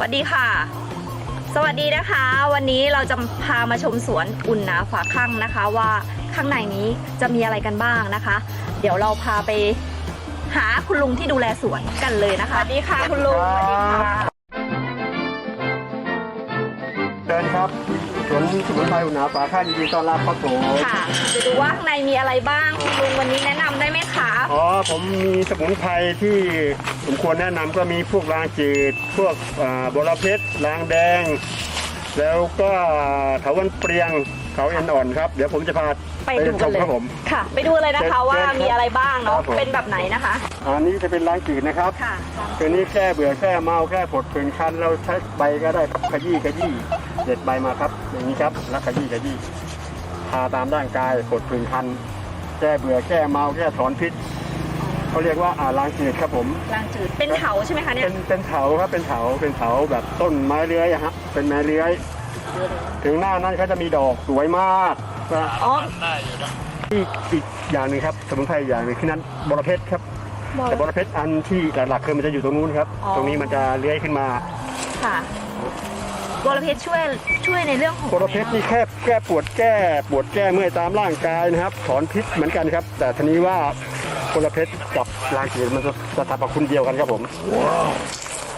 สวัสดีค่ะ สวัสดีนะคะ วันนี้เราจะพามาชมสวนอุ่นหนาฝาข้างนะคะ ว่าข้างในนี้จะมีอะไรกันบ้างนะคะ เดี๋ยวเราพาไปหาคุณลุงที่ดูแลสวนกันเลยนะคะ สวัสดีค่ะคุณลุง สวัสดีค่ะเชิญครับ สวนสมุนไพรอุณหาฝาข้างยินดีต้อนรับครับผมค่ะ จะดูว่าข้างในมีอะไรบ้างคุณลุงวันนี้แนะนำได้ไหมคะอ๋อผมมีสมุนไพรที่ผมควรแนะนำก็มีพวกรางจืด พวกอ่าบรเพชรรางแดง แล้วก็เถาวันเปรียง เขาเอ็นอ่อนครับ เดี๋ยวผมจะพาไปดูชกันมเลยครับผม ค่ะ ไปดูเลยนะคะเชิญว่าเชิญครับมีอะไรบ้างเนาะครับผม เป็นแบบไหนนะคะอันนี้จะเป็นรางจืดนะครับ ค่ะ ตัวนี้แค่เบื่อแค่เมาแค่ปวดผื่นคันเราใช้ใบก็ได้ขยี้ขยี้เด็ดใบมาครับ อย่างนี้ครับแล้วขยี้ขยี้ทาตามร่างกายปวดผื่นคัน แก้เบื่อแก้เมาแก้ถอนพิษเขาเรียกว่าอ่าล้างจืดครับผมรางจืดเป็นเถาใช่ไหมคะเนี่ยเป็นเป็นเถาครับเป็นเถาเป็นเถาแบบต้นไม้เลื้อยอะฮะเป็นไม้เลื้อย ถึงหน้านั้นเขาจะมีดอกสวยมากนะอ๋อที่อีกอย่างหนึ่งครับสมุนไพรอย่างหนึ่งคือนั้นบรเพชรครับ แต่บรเพชรอันที่หลักๆคือมันจะอยู่ตรงนู้นครับอ๋อตรงนี้มันจะเลื้อยขึ้นมาค่ะบรเพชรช่วยช่วยในเรื่องของบรเพชรนี่แค่แก้ปวดแก้ปวดแก้เมื่อยตามร่างกายนะครับ ถอนพิษเหมือนกันครับ แต่ทีนี้ว่าบรเพชรกับลางจืดมันจะจะสรรพคุณเดียวกันครับผม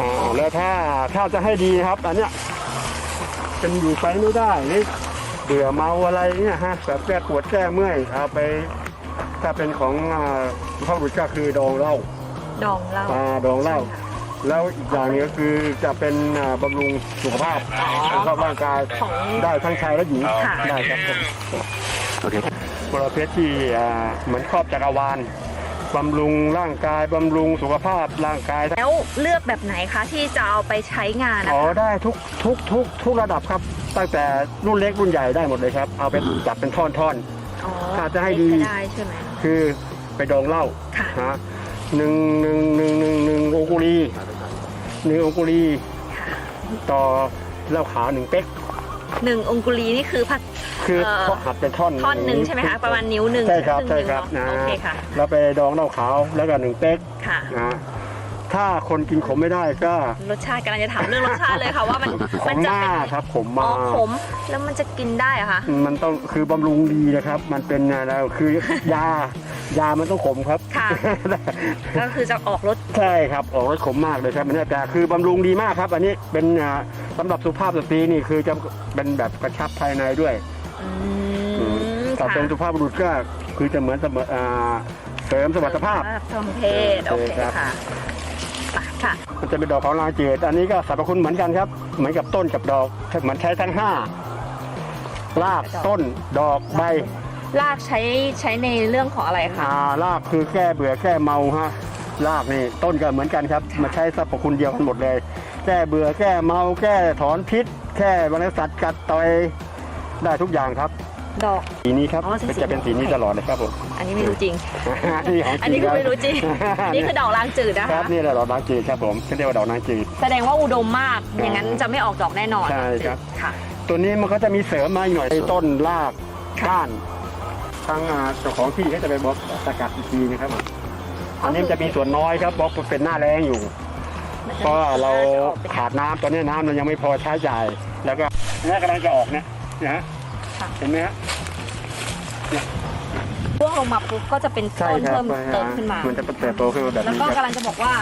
อ่าแล้วถ้าถ้าจะให้ดีนะครับ อันเนี้ย เป็นอยู่ไปไม่ได้นี่เบื่อเมาอะไรเนี่ยฮะแบบแก้ปวดแก้เมื่อยเอาไป ถ้าเป็นของอ่าพ่อบุตรก็คือดองเหล้าดองเหล้าอ่าดองเหล้าแล้วอีกอย่างหนึงก็คือจะเป็นอ่าบำรุงสุขภาพสุขภาพร่างกายของได้ทั้งชายและหญิงค่ะได้ครับโอเคบรเพชรที่อ่าเหมือนครอบจักรวาล บำรุงร่างกายบำรุงสุขภาพร่างกาย แล้วเลือกแบบไหนคะที่จะเอาไปใช้งานนะอ๋อคะได้ทุกทุกทุกทุกระดับครับ ตั้งแต่รุ่นเล็กรุ่นใหญ่ได้หมดเลยครับ เอาไปจัดเป็นท่อนท่อน อ๋อถ้าจะให้ดีเล็กก็ได้ใช่ไหมๆ คือไปดองเหล้าค่ะฮะหนึ่งหนึ่งหนึ่งหนึ่งหนึ่งองคุลีหนึ่งองคุลีค่ะ ต่อเหล้าขาวหนึ่งเป๊ก หนึ่งองคุลีนี่คือพัดคือเอ่อ เขาหัดเป็นท่อนท่อนหนึ่งใช่ไหมคะประมาณนิ้วหนึ่งใช่ครับงใช่ครับนิ้วนะเนาะโอเคค่ะ แล้วไปดองเหล้าขาวแล้วก็หนึ่งเป๊กค่ะ นะ ถ้าคนกินขมไม่ได้ก็รสชาติกำลังจะถามเรื่องรสชาติเลยค่ะว่ามันขมันมจะมาเป็นกครับขมอ๋มาอกขมแล้วมันจะกินได้เหรอะคะมันต้องคือบำรุงดีนะครับ มันเป็นอะไรคือยายามันต้องขมครับ ค่ะ ก็คือจะออกรสใช่ครับออกรสขมมากเลยครับอันนี้แต่คือบำรุงดีมากครับ อันนี้เป็นอ่าสำหรับสุภาพสตรีนี่คือจะเป็นแบบกระชับภายในด้วยอืมแต่ค่ะเป็นสุภาพบุรุษก็คือจะเหมือนเสมออ่าเสริมสมรรถภาพ ทางเพศโอเคครับ ค่ะไป ค่ะ มันจะเป็นดอกของลางจืดอันนี้ก็สรรพคุณเหมือนกันครับ เหมือนกับต้นกับดอกเหมือนใช้ทั้งห้ารากต้นดอกใบลากใช้ใช้ในเรื่องของอะไรคะอ่ารากคือแก้เบื่อแก้เมาฮะรากนี่ต้นก็เหมือนกันครับมาใช้สรรพคุณเดียวกันหมดเลย แก้เบื่อแก้เมา แก้ถอนพิษแก้แมลงสัตว์กัดต่อยได้ทุกอย่างครับ ดอก สีนี้ครับอ๋อใช่สีจะเป็นสีนี้ตลอดเลยครับผม อันนี้ไม่รู้จริง นี่ของจริงอันนี้คือไม่รู้จริงครับนี่คือดอกลางจืดนะครัคะ บนี่แหละดอกนางจืดครับผมเขาเรียกว่าดอกนางจืด แสดงว่าอุดมมาก อย่างนั้นจะไม่ออกดอกแน่นอนใช่ครับ ค่ะ ตัวนี้มันก็จะมีเสริมมาอีกหน่อยต้นรากก้านทางอ่าเจ้าของที่ก็จะไปบล็อกสกัดอีกทีนะครับผมอันนี้มันจะมีส่วนน้อยครับบล็อกเป็นหน้าแรงอยู่ เพราะว่าเราขาดน้ำตอนนี้น้ำเรายังไม่พอใช้จ่าย แล้วก็นี่กำลังจะออกเนี่ยนะฮะ ค่ะเห็นไหมฮะร่วงลงมาปุ๊บก็จะเป็นใช่ต้นครับเพิ่มเติมขึ้นมา มันจะเติบโตขึ้นมาแบบแล้วนี้ก็ครับกำลังจะบอกว่า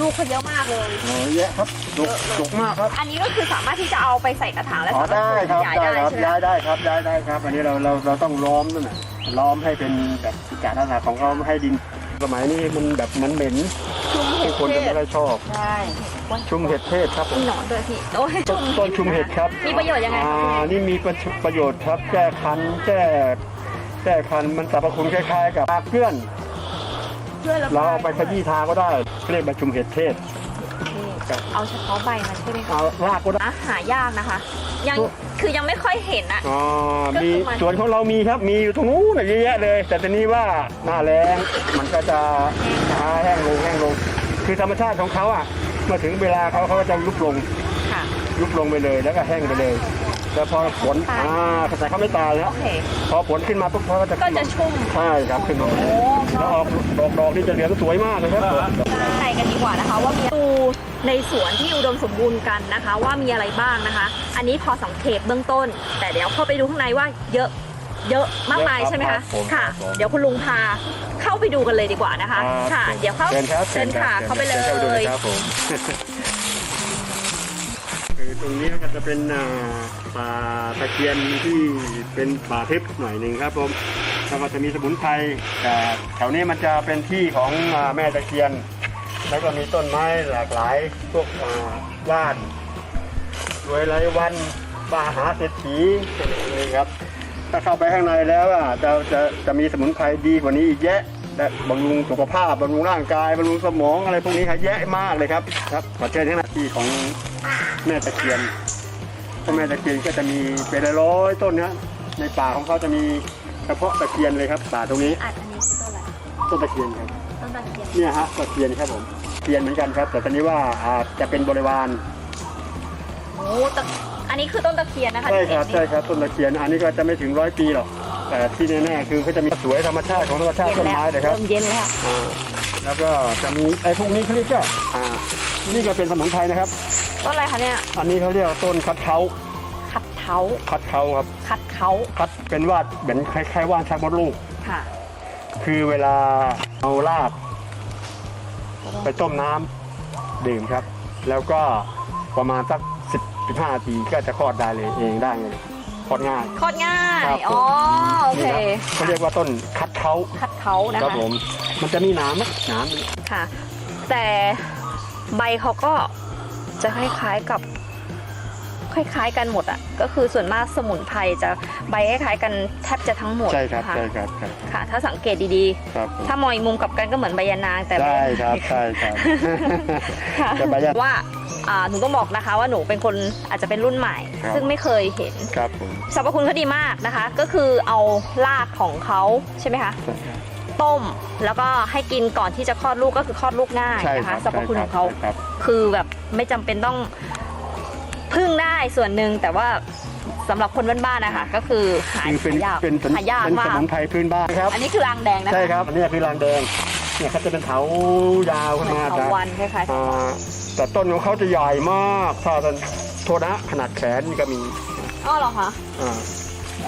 ลูกเขาเยอะมากเลย โอ้ยเยอะครับดุดุมากครับอันนี้ก็คือสามารถที่จะเอาไปใส่กระถางแล้วอ๋อสามารถได้ครับขยายได้ได้ครับใช่ไหมย้ายได้ครับย้ายได้ครับ อันนี้เราเราเราต้องล้อมนั่นน่ะล้อมให้เป็นแบบกิจลักษณะของเขาไม่ให้ดิน สมัยนี้มันแบบมันเหม็นชุมเห็ทุดกคนเทจะศไม่ได้ชอบ ใช่ชุมเห็ดเทศครับผมีมหนอนด้วยพี่โอ้ยต้นต้นชุมเห็ดครับมีประโยชน์ยังไงอ่าคะพี่นี่มีประโยชน์ครับ แก้คันแก้แก้คันมันสรรพคุณคล้ายๆ กับปลาเกลื่อนเพื่อระเราบายเอาไปขยี้ทาก็ได้เรียกว่าชุมเห็ดเทศ ครับ เอาเฉพาะใบมันใช่ไหมคะเอารากก็ได้อะหายากนะคะ ยังคือยังไม่ค่อยเห็นอะ อ๋อก็มีคือมัน สวนของเรามีครับ มีอยู่ตรงนู้นน่ะเยอะแยะเลย แต่ตอนนี้ว่าหน้าแรงมันก็จะอ่าแห้งลงแห้งลง คือธรรมชาติของเขาอะเมื่อถึงเวลาเขาเขาก็จะยุบลงค่ะ ยุบลงไปเลยแล้วก็แห้งไปเลย แล้วพอผลตายอ่าแต่เขาไม่ตายโอนะเค พอผลขึ้นมาปุ๊บเขาก็จะก็ขึ้นจะมาชุ่มใช่ครับขึ้นมาโอ้แล้วออกดอกดอกนี่จะเหลืองสวยมากเลยครับใจกันดีกว่านะคะ ว่ามีดูในสวนที่อุดมสมบูรณ์กันนะคะ ว่ามีอะไรบ้างนะคะ อันนี้พอสังเกตเบื้องต้น แต่เดี๋ยวเข้าไปดูข้างในว่าเยอะเยอะมากมายใช่ไหมคะค่ะ เดี๋ยวคุณลุงพาเข้าไปดูกันเลยดีกว่านะคะ ค่ะ เดี๋ยวเข้าเชิญครับเชิญค่ะ เข้าไปเลชิญข้าไปดูย ครับผมคือ ตรงนี้ก็จะเป็นป่าตะเคียนที่เป็นป่าทึบหน่อยหนึ่งครับผมแล้วก็จะมีสมุนไพรแต่แถวนี้มันจะเป็นที่ของแม่ตะเคียน แล้วก็มีต้นไม้หลากหลายพวกว่านรวยไรวันป่าหาเศรษฐีนี่ครับ ถ้าเข้าไปข้างในแล้วอะจะจะจะมีสมุนไพรดีกว่านี้อีกแยะ และบำรุงสุขภาพบำรุงร่างกายบำรุงสมองอะไรพวกนี้ครับแยะมากเลยครับครับขอเชิญที่หน้าที่ของแม่ตะเคียนพระแม่ตะเคียนก็จะมีเป็นร้อยๆต้นนะในป่าของเขาจะมีเฉพาะตะเคียนเลยครับ ป่าตรงนี้อันนี้คือต้นอะไรต้นตะเคียนครับต้นตะเคียนเนี่ยฮะตะเคียนครับผมเคียนเหมือนกันครับ แต่ตอนนี้ว่าอาจจะเป็นบริวารโอ้ตะอันนี้คือต้นตะเคียนนะคะใช่ที่ครับเห็นใช่นี่ครับต้นตะเคียน อันนี้ก็จะไม่ถึงร้อยปีหรอก แต่ที่แน่ๆคือเขาจะมีสวยธรรมชาติของธรรมชาติเย็นต้นแล้วไม้เลยครับเริ่มเย็นแล้วอ่าแล้วก็จะมีไอ้พวกนี้เขาเรียกว่าอ่านี่ก็เป็นสมุนไพรนะครับ ต้นอะไรคะเนี่ยอันนี้เขาเรียกว่าต้นคัดเขาคัดเท้าคัดเขาครับคัดเขาคัดเป็นวาดเหมือนคล้ายๆว่านชักมดลูก ค่ะคือเวลาเอารากไปต้มน้ำดื่มครับ แล้วก็ประมาณสักสิบสิบห้านาทีก็จะคลอดได้เลยเองได้เลยคล อดง่าย คลอดง่าย ครับอ๋อ โอเคนี่ครับเขาเรียกว่าต้นคัดเขาคัดเขานะครัคะผมมันจะมีหนามไหมหนามค่ะ แต่ใบเขาก็จะคล้ายๆกับ คล้าย ๆ กันหมดอะก็คือส่วนมากสมุนไพรจะใบคล้ายๆกันแทบจะทั้งหมดใช่ครับนะะใช่ครับใช่ค่ะ ถ้าสังเกตดีครับผมๆ ถ้ามองอีกมุมกลับกันก็เหมือนใบยานางแต่ใช่ไม่ครับใช่ครับ ค่ะแต่ใบยาว่าอ่าหนูต้องบอกนะคะ ว่าหนูเป็นคนอาจจะเป็นรุ่นใหม่ ครับ ซึ่งไม่เคยเห็น ครับผม สรรพคุณเขาดีมากนะคะ ก็คือเอารากของเขาใช่ไหมคะใช่ครับต้มแล้วก็ให้กินก่อนที่จะคลอดลูกก็คือคลอดลูกง่ายใช่นะครัคะบสรรพคุณของเขาใช่ครับ คือแบบไม่จำเป็นต้อง พึ่งได้ส่วนหนึ่งแต่ว่าสำหรับคนบ้านๆนะคะก็คือหาคือเป็นหายากเป็นสมุนหายากเป็นมาสกมุนไพรพื้นบ้านครับ อันนี้คือรางแดงนะคะใช่ครับอันนี้คือรางแดงเนี่ยเขาจะเป็นเถายาวเหขึ้นมือนมาเถาจากวันคล้ายอ่าแต่ต้นของเขาจะใหญ่มากถ้าเป็นโทษนะขนาดแขนนี่ก็มีๆอ๋อเหรอคะ อ่า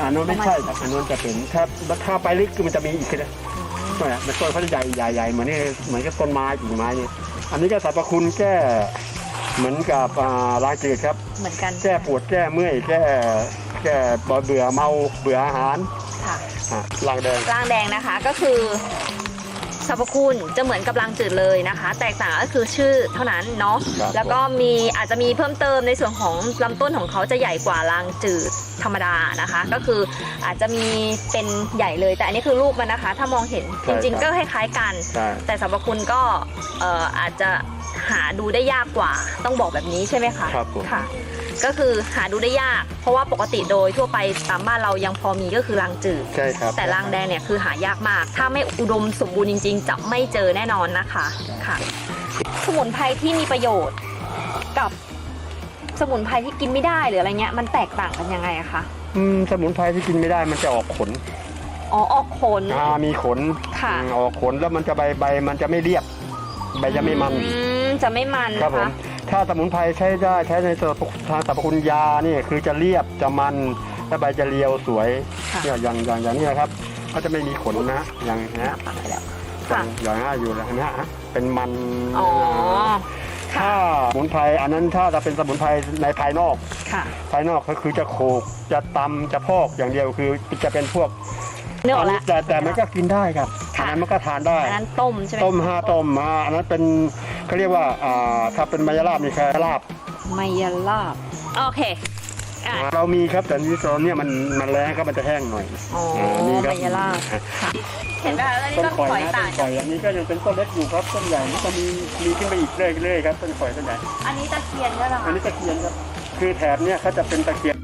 อันนู้นไม่ใช่ครับอันนู้นจะเป็นถ้าถ้าไปลึกคือมันจะมีอีกนะเนี่ยมันต้นเขาจะใหญ่ใหญ่ใหญ่เหมือนนี่เหมือนกับต้นไม้กิ่งไม้เนี่ยอันนี้ก็สรรพคุณแก้ เหมือนกับอ่าลายจืดครับ เหมือนกันแก้ปวดแก้เมื่อยแก้แก้เบื่อเมาเบื่ออาหารค่ะอะลางแดงรางแดงนะคะก็คือสรรพคุณจะเหมือนกับรางจืดเลยนะคะ แตกต่างก็คือชื่อเท่านั้นเนาะครับแล้วก็มีอาจจะมีเพิ่มเติมในส่วนของลำต้นของเขาจะใหญ่กว่ารางจืดธรรมดานะคะ ก็คืออาจจะมีเป็นใหญ่เลย แต่อันนี้คือลูกมันนะคะ ถ้ามองเห็นจริงๆก็คล้ายๆกันใช่แต่สรรพคุณก็เอ่ออาจจะ หาดูได้ยากกว่า ต้องบอกแบบนี้ใช่ไหมคะครับผมค่ะ ก็คือหาดูได้ยาก เพราะว่าปกติโดยทั่วไปตามบ้านเรายังพอมีก็คือรางจืดใช่ครับ แต่รางแดงเนี่ยคือหายากมาก ถ้าไม่อุดมสมบูรณ์จริง ๆ จะไม่เจอแน่นอนนะคะค่ะ สมุนไพรที่มีประโยชน์กับสมุนไพรที่กินไม่ได้หรืออะไรเงี้ยมันแตกต่างกันยังไงอะคะอืมสมุนไพรที่กินไม่ได้มันจะออกขนอ๋อออกขน อ่ามีขนค่ะ อืมออกขนแล้วมันจะใบใบมันจะไม่เรียบ ใบจะไม่มัน อืมจะไม่มันครับนะผมคะถ้าสมุนไพรใช้ได้ใช้ในทางสรรพคุณยานี่คือจะเรียบจะมันและใบจะเรียวสวยค่ะ เนี่ยอย่างอย่างอย่างนี้นะครับเขาจะไม่มีขนนะอย่างเนี้ยปักไปแล้วอย่าค่ะงอย่างนี้อยู่แล้วนะฮะเป็นมันอ๋อ ถ้าสมุนไพรอันนั้นถ้าจะเป็นสมุนไพรในภายนอก ค่ะ ภายนอกก็คือจะโขกจะตำจะพอกอย่างเดียวคือจะเป็นพวก เนื้อออกแล้วแต่แต่มันก็กินได้ครับค่ะอันนั้นมันก็ทานได้อันนั้นต้มใช่ไหมต้มห้าต้มมาอันนั้นเป็นเขาเรียกว่าอ่าถ้าเป็นมายาลาบนี่คือลาบไมยาลาบโอเคอะเรามีครับแต่นี่ตอนเนี้ยมันมันแรงครับมันจะแห้งหน่อยอ๋อนี่คไมรับยาลาบค่ะเห็นไหมคะแล้วนี่ต้นต้นข่อยข่อยนะต่าต้งนข่อยอันนี้ก็ยังเป็นต้นเล็กอยู่ครับต้นใหญ่นี่ก็มีมีขึ้นไปอีกเรื่อยๆครับต้นข่อยต้นใหญ่อันนี้ตะเคียนใช่ไหมอันคะนี้ตะเคียนครับคือแถบเนี้ยเขาจะเป็นตะเคียน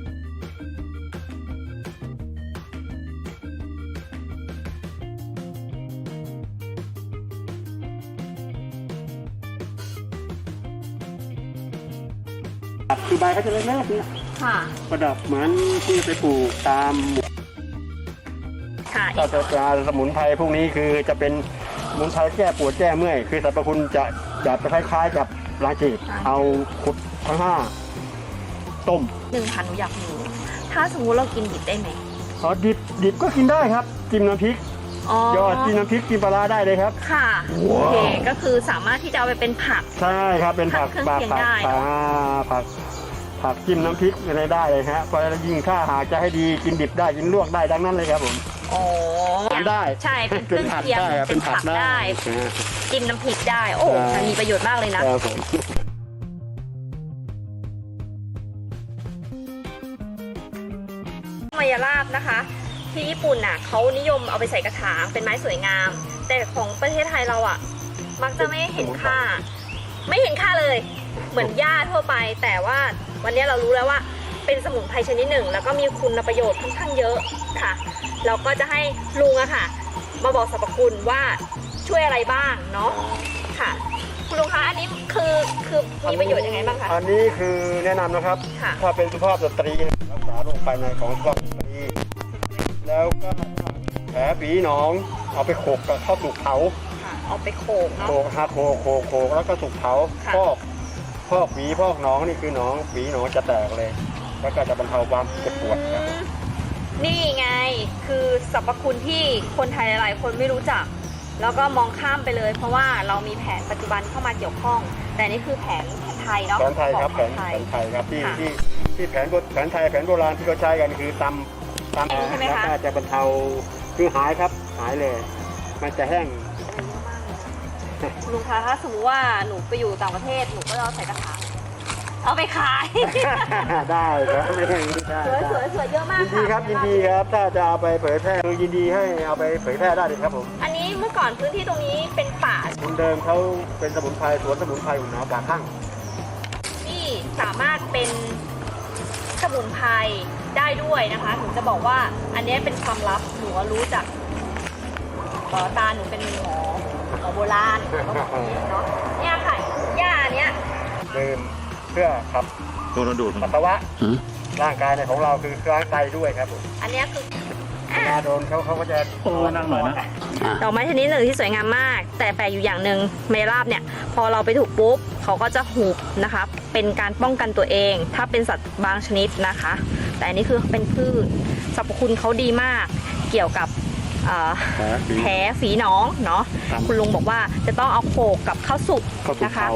คือใบเขาจะเล็กๆเนี่ยค่ะ ประดับเหมือนที่ไปปลูกตามหมู่ค่ะถ้าจะจะสมุนไพรพวกนี้คือจะเป็นสมุนไพรแก้ปวดแก้เมื่อย คือสรรพคุณจะจะคล้ายๆกับลาจีเอาขุดทั้งห้าต้มหนึ่งพันหนูอยากรู้ถ้าสมมุติเรากินดิบได้ไหมอ๋อดิบดิบก็กินได้ครับจิ้มน้ำพริก อ๋อยอดจิ้มน้ำพริกกินปลาร้าได้เลยครับ ค่ะโอเคก็คือสามารถที่จะเอาไปเป็นผัก ใช่ครับเป็นผักเครื่องผักเคียงผักได้ ผักอ่าผักผักจิ้มน้ำพริกอะไรได้เลยฮะเพราะฉะนั้นยิ่งถ้าหากจะให้ดีกินดิบได้กินลวกได้ดังนั้นเลยครับผมอ๋อทานได้ใช่เป็นเครื่องผักเคียงได้ครับเป็นผักได้ อ่า จิ้มน้ำพริกได้ โอ้ใช่ มันมีประโยชน์มากเลยนะ ครับผมมายาลาบนะคะ ที่ญี่ปุ่นน่ะเขานิยมเอาไปใส่กระถางเป็นไม้สวยงาม แต่ของประเทศไทยเราอะ มักจะไม่เห็นค่า ไม่เห็นค่าเลย เหมือนหญ้าทั่วไป แต่ว่าวันนี้เรารู้แล้วว่า เป็นสมุนไพรชนิดหนึ่ง แล้วก็มีคุณประโยชน์ค่อนข้างเยอะค่ะ เราก็จะให้ลุงอะค่ะ มาบอกสรรพคุณว่าช่วยอะไรบ้างเนาะค่ะคุณลุงคะอันนี้คือคือมีประโยชน์ยังไงบ้างคะ อันนี้คือแนะนำนะครับ ค่ะ ถ้าเป็นสุภาพสตรีรักษาโรคภายในของสุภาพสตรี แล้วก็แผลฝีหนอง เอาไปโขกกับข้าวสุกเผาค่ะเอาไปโขกโขเนาะกฮะโขกโขกโขกแล้วก็สุกเผาค่ะ พอกพอกฝีพอกหนองนี่คือหนองฝีหนองจะแตกเลย แล้วก็จะบรรเทาความเจ็บปวดครับอืมนี่ไงคือสรรพคุณที่คนไทยหลายๆ คนไม่รู้จัก แล้วก็มองข้ามไปเลย เพราะว่าเรามีแผนปัจจุบันเข้ามาเกี่ยวข้อง แต่นี่คือแผนแผนไทยเนาะแผนไทยครับของแผนไทแผยนไทยครับที่ค่ะ ที่ที่แผนโบแผนไทยแผนโบราณที่เขาใช้กันคือตำ ตำใช่ไหมแล้วคะก็จะบรรเทาคือหายครับหายเลย มันจะแห้ง คุณลุงคะถ้าสมมติว่าหนูไปอยู่ต่างประเทศหนูก็จะเอาใส่กระถางเอาไปขาย ได้ครับไม่ได้ได้สวยสวยสวยเยอะมากยินดีครับยินดีครับ ถ้าจะเอาไปเผยแพร่คือยินดีให้เอาไปเผยแพร่ได้เลยครับผมอันนี้เมื่อก่อนพื้นที่ตรงนี้เป็นป่าคุณเดิมเขาเป็นสมุนไพรสวนสมุนไพรอุ่นหนาวป่าข้างที่สามารถเป็น สมุนไพรได้ด้วยนะคะหนูจะบอกว่าอันนี้เป็นความลับหนูก็รู้จากเอ่อตาหนูเป็นหมอหมอโบราณเขาบอกอย่างนี้เนาะเนี่ยค่ะหญ้าเนี้ยดื่มเพื่อขับโดนดูดปัสสาวะหืมร่างกายในของเราคือร่างไตด้วยครับผมอันเนี้ยคือเวลาโดนเขาเขาก็จะโอ้นั่งหน่อยนะดอกไม้ชนิดหนึ่งที่สวยงามมาก แต่แปลกอยู่อย่างหนึ่งเมราบเนี่ย พอเราไปถูกปุ๊บ เขาก็จะหุบนะคะ เป็นการป้องกันตัวเอง ถ้าเป็นสัตว์บางชนิดนะคะ แต่อันนี้คือเป็นพืชสรรพคุณเขาดีมาก เกี่ยวกับเอ่อแผลฝีแผลฝีหนองเนาะครับคุณลุงบอกว่าจะต้องเอาโขกกับข้าวสุกเขาถูกนะคะเผา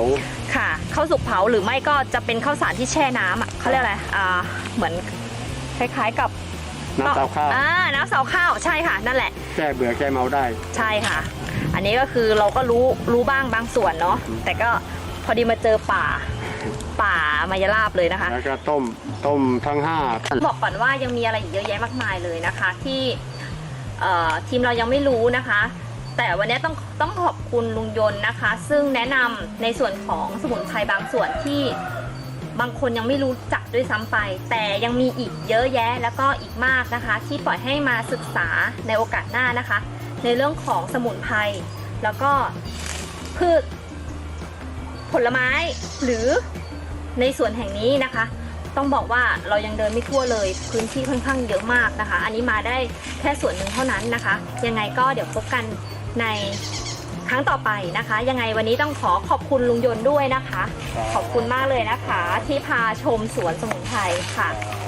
ค่ะข้าวสุกเผาหรือไม่ก็จะเป็นข้าวสารที่แช่น้ำอะเขาเรียกอะไรอ่าเหมือนคล้ายๆกับน้ำเตาข้าวอ่าน้ำเสาข้าวใช่ค่ะ นั่นแหละแก้เบื่อแก้เมาได้ ใช่ค่ะ อันนี้ก็คือเราก็รู้รู้บ้างบางส่วนเนาะอืมแต่ก็ พอดีมาเจอป่า ป่ามายาลาบเลยนะคะ แล้วก็ต้มต้มทั้งห้าบอกก่อนว่ายังมีอะไรอีกเยอะแยะมากมายเลยนะคะ ที่เอ่อทีมเรายังไม่รู้นะคะ แต่วันนี้ต้องต้องขอบคุณลุงยนต์นะคะ ซึ่งแนะนำในส่วนของสมุนไพรบางส่วนที่บางคนยังไม่รู้จักด้วยซ้ำไป แต่ยังมีอีกเยอะแยะแล้วก็อีกมากนะคะ ที่ปล่อยให้มาศึกษาในโอกาสหน้านะคะ ในเรื่องของสมุนไพรแล้วก็พืช ผลไม้หรือในส่วนแห่งนี้นะคะ ต้องบอกว่าเรายังเดินไม่ทั่วเลย พื้นที่ค่อนข้างเยอะมากนะคะ อันนี้มาได้แค่ส่วนหนึ่งเท่านั้นนะคะ ยังไงก็เดี๋ยวพบกันในครั้งต่อไปนะคะ ยังไงวันนี้ต้องขอขอบคุณลุงยนต์ด้วยนะคะ ขอบคุณมากเลยนะคะ ที่พาชมสวนสมุนไพรค่ะครับ